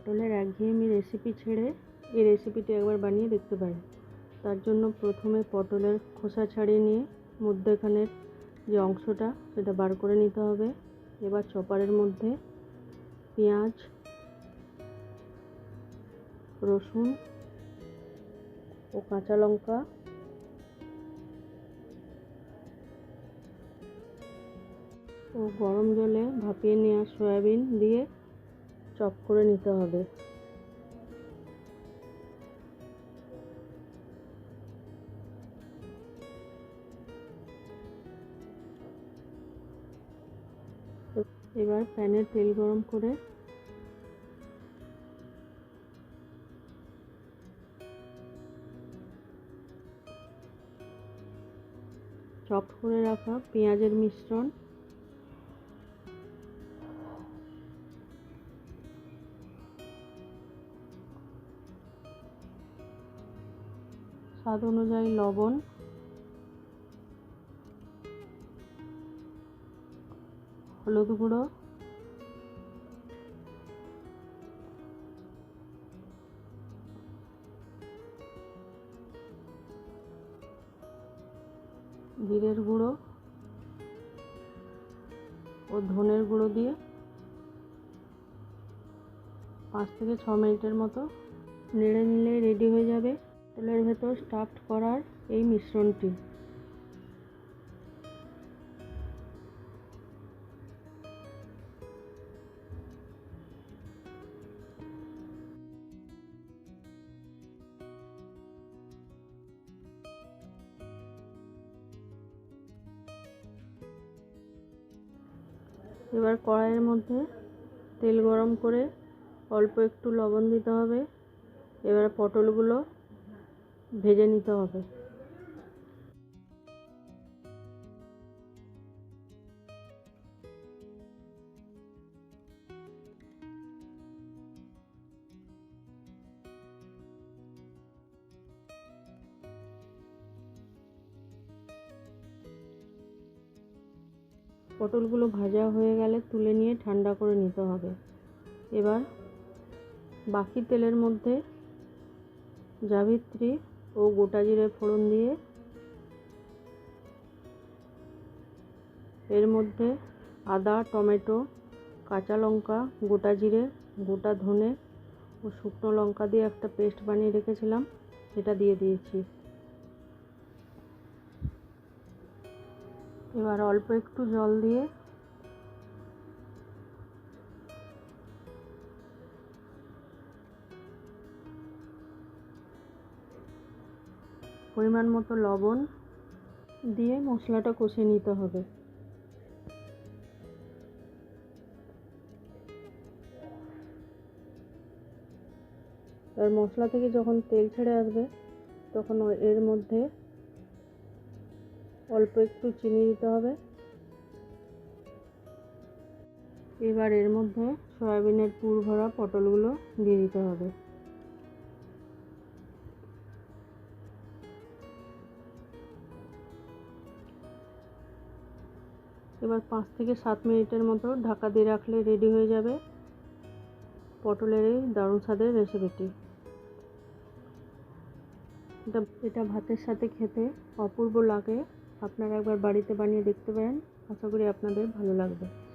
পটলের একঘেয়েমি রেসিপি ছেড়ে এই রেসিপিটি একবার বানিয়ে দেখতে পারেন। তার জন্য প্রথমে পটলের খোসা ছাড়িয়ে নিয়ে মধ্যেখানের যে অংশটা, সেটা বার করে নিতে হবে। এবার চপারের মধ্যে পেঁয়াজ, রসুন ও কাঁচা লঙ্কা ও গরম জলে ভাপিয়ে নেওয়া সয়াবিন দিয়ে চপ করে নিতে হবে। এবার প্যানে তেল গরম করে চপ করে রাখা পেঁয়াজের মিশ্রণ স্বাদ অনুযায়ী লবণ। হলুদ গুঁড়ো। জিরের গুঁড়ো ও ধনের গুঁড়ো দিয়ে পাঁচ থেকে ছ মিনিটের মতো নেড়ে নিলে রেডি হয়ে যাবে। তেলের ভেতর স্টাফড করার এই মিশ্রণটি। এবার কড়াইয়ের মধ্যে তেল গরম করে অল্প একটু লবণ দিতে হবে। এবার পটলগুলো ভেজে নিতে হবে। পটলগুলো ভাজা হয়ে গেলে তুলে নিয়ে ঠান্ডা করে নিতে হবে। এবার বাকি তেলের মধ্যে জাবিত্রী ও গোটা জিরে ফোড়ন দিয়ে এর মধ্যে আদা, টমেটো, কাঁচা লঙ্কা, গোটা জিরে, গোটা ধনে ও শুকনো লঙ্কা দিয়ে একটা পেস্ট বানিয়ে রেখেছিলাম সেটা দিয়ে দিয়েছি। এবার অল্প একটু জল দিয়ে পরিমাণ মতো লবণ দিয়ে মশলাটা কষে নিতে হবে। আর মশলা থেকে যখন তেল ছেড়ে আসবে, তখন এর মধ্যে অল্প একটু চিনি দিতে হবে। এবার এর মধ্যে সয়াবিনের পুর ভরা পটলগুলো দিয়ে দিতে হবে। এবার পাঁচ থেকে সাত মিনিটের মতো ঢাকা দিয়ে রাখলে রেডি হয়ে যাবে পটলের এই দারুণ স্বাদের রেসিপিটি এটা এটা ভাতের সাথে খেতে অপূর্ব লাগে। আপনারা একবার বাড়িতে বানিয়ে দেখতে পারেন। আশা করি আপনাদের ভালো লাগবে।